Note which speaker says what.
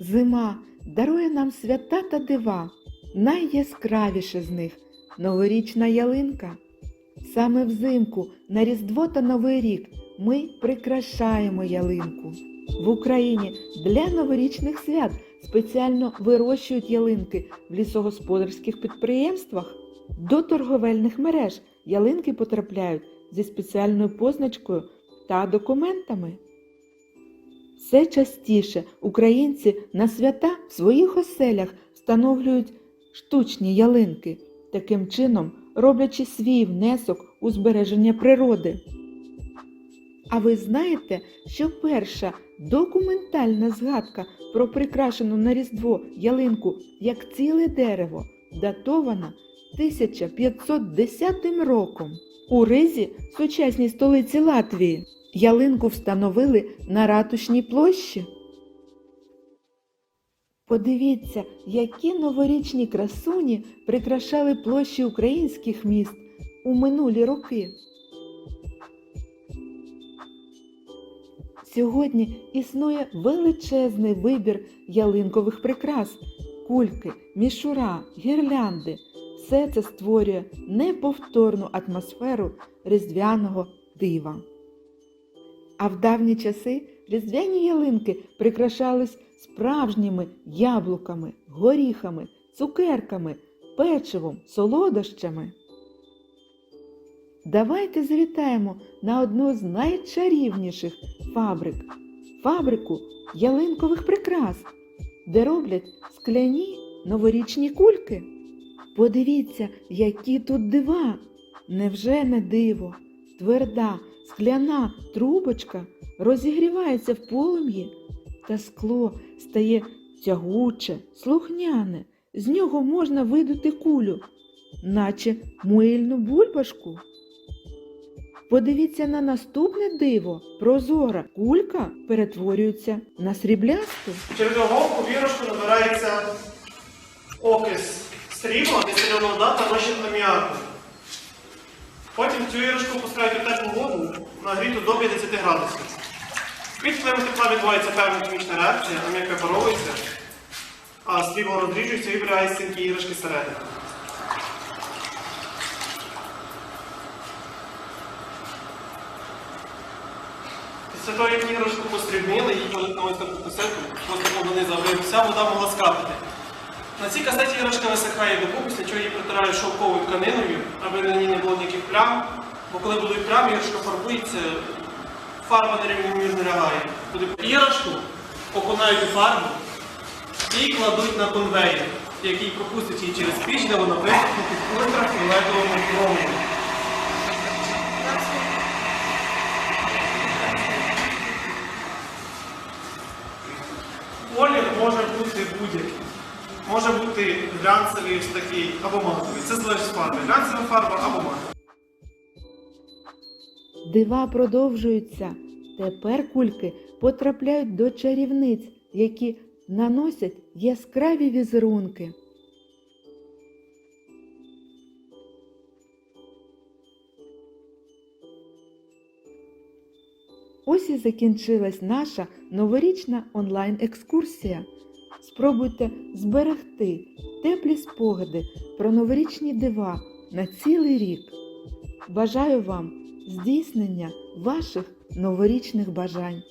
Speaker 1: Зима дарує нам свята та дива, найяскравіше з них новорічна ялинка. Саме взимку на Різдво та Новий рік ми прикрашаємо ялинку. В Україні для новорічних свят спеціально вирощують ялинки в лісогосподарських підприємствах. До торговельних мереж ялинки потрапляють зі спеціальною позначкою та документами. Все частіше українці на свята в своїх оселях встановлюють штучні ялинки, таким чином роблячи свій внесок у збереження природи. А ви знаєте, що перша документальна згадка про прикрашену на Різдво ялинку як ціле дерево датована 1510 роком. У Ризі, сучасній столиці Латвії, ялинку встановили на ратушній площі. Подивіться, які новорічні красуні прикрашали площі українських міст у минулі роки. Сьогодні існує величезний вибір ялинкових прикрас, кульки, мішура, гірлянди. Все це створює неповторну атмосферу різдвяного дива. А в давні часи різдвяні ялинки прикрашались справжніми яблуками, горіхами, цукерками, печивом, солодощами. Давайте завітаємо на одну з найчарівніших фабрик фабрику ялинкових прикрас, де роблять скляні новорічні кульки. Подивіться, які тут дива! Невже не диво? Тверда скляна трубочка розігрівається в полум'ї, та скло стає тягуче, слухняне. З нього можна видути кулю, наче мильну бульбашку. Подивіться на наступне диво. Прозора кулька перетворюється на сріблясту.
Speaker 2: Через головку в іграшку набирається окис срібла, дистильованого вода та розчин аміаку. Потім цю іграшку пускають у теплу воду нагріту до 50 градусів. Під впливом тепла відбувається певна хімічна реакція, аміак випаровується, а срібло розріджується і вибирає з стінки іграшки всередину. Після того, як іграшку посрібнили, її ось таку касету, просто донизу, аби вся вода могла скапати. На цій касеті іграшка висихає докупи, після чого її притирають шовковою тканиною, аби на ній не було ніяких плям. Бо коли будуть плями, іграшка фарбується, фарба нерівномірно лягає. Туди іграшку окунають у фарбу і кладуть на конвейер, який пропустить її через піч, де вона висохне під ультрафіолетовому промені. Колір може бути будь-який. Може бути глянцевий ось такий або матовий. Це залежить від фарби. Глянцева фарба або матова.
Speaker 1: Дива продовжуються. Тепер кульки потрапляють до чарівниць, які наносять яскраві візерунки. Ось і закінчилась наша новорічна онлайн-екскурсія. Спробуйте зберегти теплі спогади про новорічні дива на цілий рік. Бажаю вам здійснення ваших новорічних бажань.